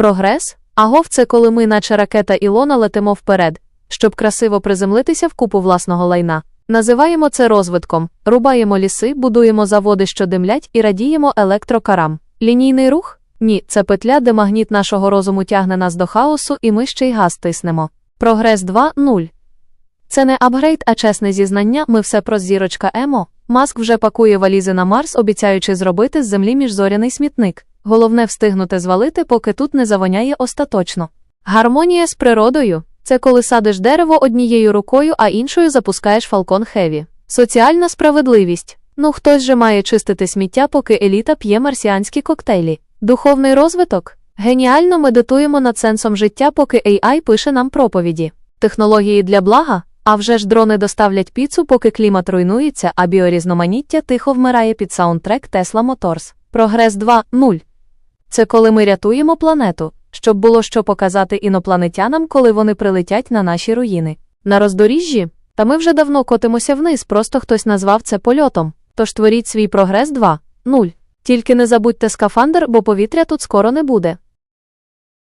Прогрес? Агов це коли ми, наче ракета Ілона, летимо вперед, щоб красиво приземлитися в купу власного лайна. Називаємо це розвитком, рубаємо ліси, будуємо заводи, що димлять, і радіємо електрокарам. Лінійний рух? Ні, це петля, де магніт нашого розуму тягне нас до хаосу, і ми ще й газ тиснемо. Прогрес 2.0. Це не апгрейд, а чесне зізнання. Ми все про зірочка Емо. Маск вже пакує валізи на Марс, обіцяючи зробити з землі міжзоряний смітник. Головне встигнути звалити, поки тут не завоняє остаточно. Гармонія з природою це коли садиш дерево однією рукою, а іншою запускаєш фалкон хеві. Соціальна справедливість. Ну хтось же має чистити сміття, поки еліта п'є марсіанські коктейлі. Духовний розвиток. Геніально медитуємо над сенсом життя, поки AI пише нам проповіді. Технології для блага. А вже ж дрони доставлять піцу, поки клімат руйнується, а біорізноманіття тихо вмирає під саундтрек Tesla Motors. Прогрес 2.0. Це коли ми рятуємо планету, щоб було що показати інопланетянам, коли вони прилетять на наші руїни. На роздоріжжі? Та ми вже давно котимося вниз, просто хтось назвав це польотом. Тож творіть свій прогрес 2.0. Тільки не забудьте скафандр, бо повітря тут скоро не буде.